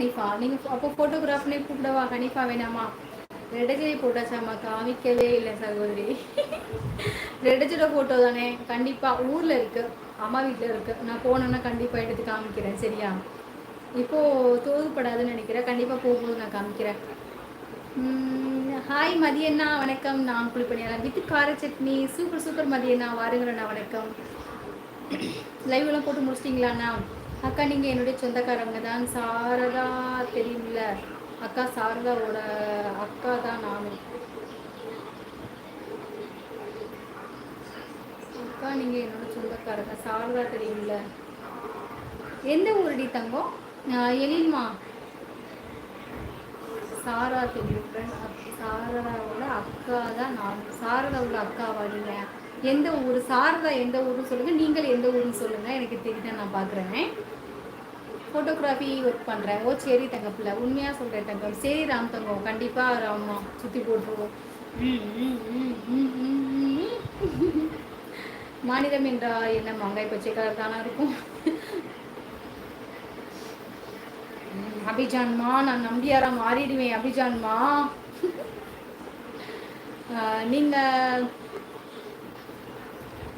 ஹனிஃபா நீங்கள் அப்போ ஃபோட்டோகிராஃப்னே கூப்பிடவா ஹனிஃபா வேணாமா? ரெடஜிலே போட்டாச்சாமா காமிக்கவே இல்லை சகோதரி. ரெடஜில ஃபோட்டோ தானே? கண்டிப்பாக ஊரில் இருக்குது அம்மா வீட்டில் இருக்குது நான் போனேன்னா கண்டிப்பாக எடுத்து காமிக்கிறேன் சரியா? இப்போது தோதுப்படாதுன்னு நினைக்கிறேன். கண்டிப்பாக போகும்போது நான் காமிக்கிறேன். ஹாய் மதியண்ணா வணக்கம். நான் குளிப்பணியாளன் வித்து கார சட்னி. சூப்பர் சூப்பர் மதியண்ணா. வாருங்கிறண்ணா வணக்கம். லைவ்லாம் போட்டு முடிச்சிட்டிங்களாண்ணா? அக்கா நீங்கள் என்னுடைய சொந்தக்காரங்க தான். சாரதா தெரியும்ல? அக்கா சாரதாவோட அக்கா தான் நானும். அக்கா நீங்கள் என்னோட சொந்தக்காரங்க. சாரதா தெரியும்ல? எந்த ஊரடி தங்கம்? எழில்மா. சாரா தெரியும் சாரதாவோட அக்கா தான் நான் சாரதாவோட அக்காவா நீங்கள் எந்த ஊர் சாரதா எந்த ஊர்னு சொல்லுங்கள் நீங்கள் எந்த ஊர்னு சொல்லுங்கள் எனக்கு தெரியுது நான் பார்க்குறேன் ஃபோட்டோகிராஃபி ஒர்க் பண்ணுறேன் ஓ சரி தங்கப்பில்ல உண்மையாக சொல்கிறேன் தங்கம். சரி ராம் தங்கம். கண்டிப்பாக ராமா சுற்றி போட்டுருவோம். மாநிலம் என்றா என்ன மாங்காய் பச்சை கலர் தானே இருக்கும். அபிஜான்மா நான் நம்பியாரா மாறிடுவேன். அபிஜான்மா நீங்கள்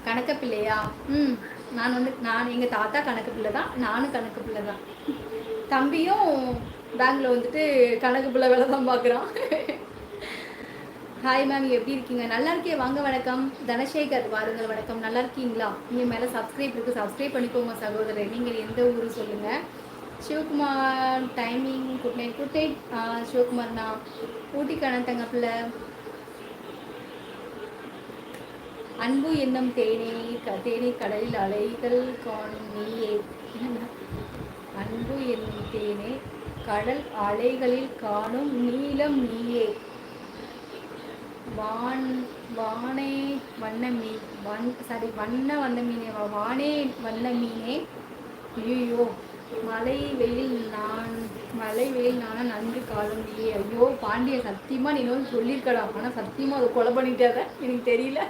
கணக்க பிள்ளையா ம். நான் வந்து நான் எங்கள் தாத்தா கணக்கு பிள்ளை தான் நானும் கணக்கு பிள்ளை தான் தம்பியும் பேங்கில் வந்துட்டு கணக்கு பிள்ளை வேலை தான் பார்க்குறான் ஹாய் மேம் எப்படி இருக்கீங்க? நல்லா இருக்கே வாங்க வணக்கம். தனசேகர் வாருங்கள் வணக்கம். நல்லா இருக்கீங்களா? நீங்கள் மேலே சப்ஸ்கிரைப் இருக்குது சப்ஸ்கிரைப் பண்ணிக்கோங்க சகோதரர். நீங்கள் எந்த ஊர் சொல்லுங்கள் Sivakumar timing good night good night சிவகுமார்ண்ணா Ooty கணத்தங்க பிள்ளை அன்பு என்னும் தேனே தேனே கடலில் அலைகள் காணும் நீயே. அன்பு என்னும் தேனே கடல் அலைகளில் காணும் நீளம் நீயே. வான் வானே வண்ண மீன் வன் சாரி வண்ண வண்ண மீனே வானே வண்ண மீனே. ஐயோ மலை வெயில் நான் மலை வெயில் நானும் நன்றி காலம் நீயே. ஐயோ பாண்டிய சத்தியமாக நீ வந்து சொல்லியிருக்கடா. ஆனால் சத்தியமாக அதை கொலை பண்ணிட்டாத எனக்கு தெரியல.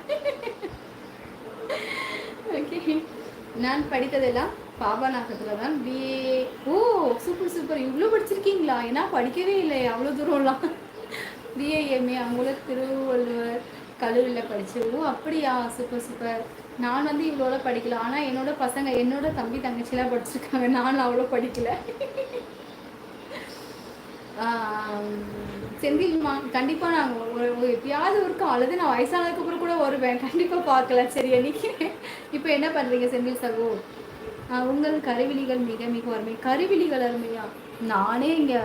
நான் படித்ததெல்லாம் பாபநாசத்தில் தான். பிஏ ஓ சூப்பர் சூப்பர் இவ்வளோ படிச்சிருக்கீங்களா? ஏன்னா படிக்கவே இல்லை. அவ்வளோ தூரம்லாம். பிஏஎம்ஏ அங்குள்ள திருவள்ளுவர் கல்லூரியில் படித்தேன் ஓ அப்படியா? சூப்பர் சூப்பர் நான் வந்து இவ்வளோ படிக்கல. ஆனால் என்னோட பசங்க என்னோட தம்பி தங்கச்சிலாம் படிச்சிருக்காங்க. நான் அவ்வளோ படிக்கல. செந்தில்மா கண்டிப்பாக நாங்கள் எப்பயாவது ஒருக்கும் அழுது நான் வயசானதுக்கப்புறம் கூட வருவேன். கண்டிப்பாக பார்க்கல சரி நினைக்கிறேன் இப்போ என்ன பண்ணுறீங்க செந்தில் சகோ? உங்கள் கருவிழிகள் மிக மிக அருமை. கருவிழிகள் அருமையா? நானே இங்கே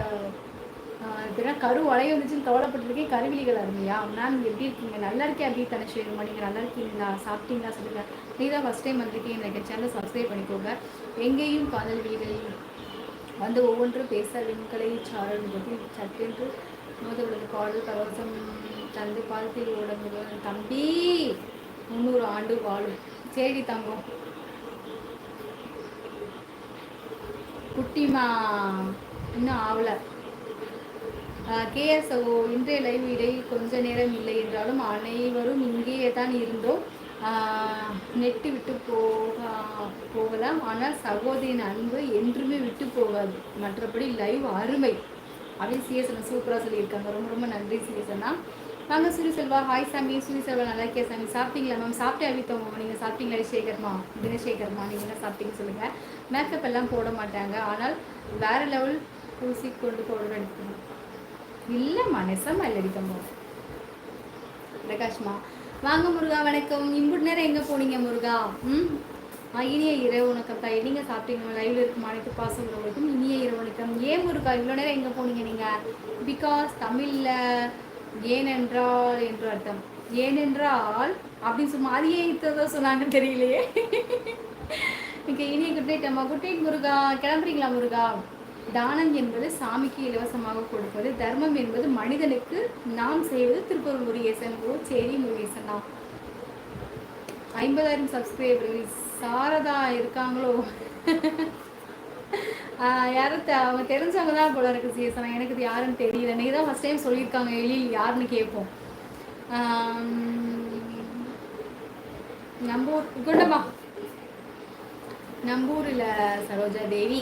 எப்படின்னா கரு வளைய வந்துச்சுன்னு கவலைப்பட்டிருக்கேன். கருவிழிகள் அருமையா? மேம் எப்படி இருக்கீங்க? நல்லா இருக்கேன் அப்படி தனஸ்ரீமா நீங்கள் நல்லா இருக்கீங்களா? சாப்பிட்டீங்களா? சொல்லுங்கள் நீ தான் ஃபஸ்ட் டைம் வந்திருக்கீங்க எனக்கு சேனல் சப்ஸ்கிரைப் பண்ணிக்கோங்க. எங்கேயும் காதல் வீடுகளில் வந்து ஒவ்வொன்றும் பேச விண்கலை சாரல் பற்றி சட்டென்று மோதவுடன் பாடல் பரவசம் தந்து பால் ஓட தம்பி! முந்நூறு ஆண்டு வாழும். சரி தங்கம். குட்டிமா இன்னும் ஆகல கேஎஸ்ஓ இன்றைய லைவ் இடை கொஞ்ச நேரம் இல்லை என்றாலும் அனைவரும் இங்கேயே தான் இருந்தோம் நெட்டு விட்டு போக போகலாம். ஆனால் சகோதரின் அன்பு என்றுமே விட்டு போகாது. மற்றபடி லைவ் அருமை. அப்படின்னு சிஎஸ்என் சூப்பராக சொல்லியிருக்காங்க. ரொம்ப ரொம்ப நன்றி சிஎஸ்என்னா வாங்க சுரி செல்வா. ஹாய் சாமி. சுரி செல்வா நல்லா இருக்கே சாமி? சாப்பிட்டீங்களா மேம் சாப்பிட்டே அழித்தவங்க நீங்கள் சாப்பிட்டீங்களா? சேகர்மா? தினசேகர்மா நீங்கள் என்ன சாப்பிட்டீங்கன்னு சொல்லுங்கள் மேக்கப் எல்லாம் போட மாட்டாங்க. ஆனால் வேறு லெவல் பூசி கொண்டு போட எடுக்கணும் இல்லைம்மா நெசமா இல்லை அடிக்கம்மா பிரகாஷ்மா. வாங்க முருகா வணக்கம். இம்புட் நேரம் எங்கே போனீங்க முருகா? ம்? இனிய இரவு வணக்கம் தாய். நீங்கள் சாப்பிட்டீங்க லைவில் இருக்கும் அனைத்து பாசங்களுக்கும் இனிய இரவு வணக்கம். ஏன் முருகா இவ்வளோ நேரம் எங்கே போனீங்க நீங்கள் பிகாஸ் தமிழில் ஏனென்றால் என்று அர்த்தம். ஏனென்றால் அப்படின்னு சும்மா அது ஏன் இத்ததான் சொன்னாங்கன்னு தெரியலையே. இங்கே இனிய குட் நைட் அம்மா குட் நைட் முருகா கிளம்புறீங்களா முருகா? தானம் என்பது சாமிக்கு இலவசமாக கொடுப்பது தர்மம் என்பது மனிதனுக்கு நாம் செய்வது திருப்பூர் முருகேசன் ஓ சரி முருகேசன் தான். ஐம்பதாயிரம் சப்ஸ்கிரைபர்கள் சாரதா இருக்காங்களோ? யாரும் அவங்க தெரிஞ்சவங்க தான் போல இருக்கு சிஎஸ்னா எனக்கு இது யாருன்னு தெரியல. நீ தான் ஃபஸ்ட் டைம் சொல்லியிருக்காங்க எழில் யாருன்னு கேட்போம் நம்பூர் குண்டமா நம்பூரில் சரோஜா தேவி.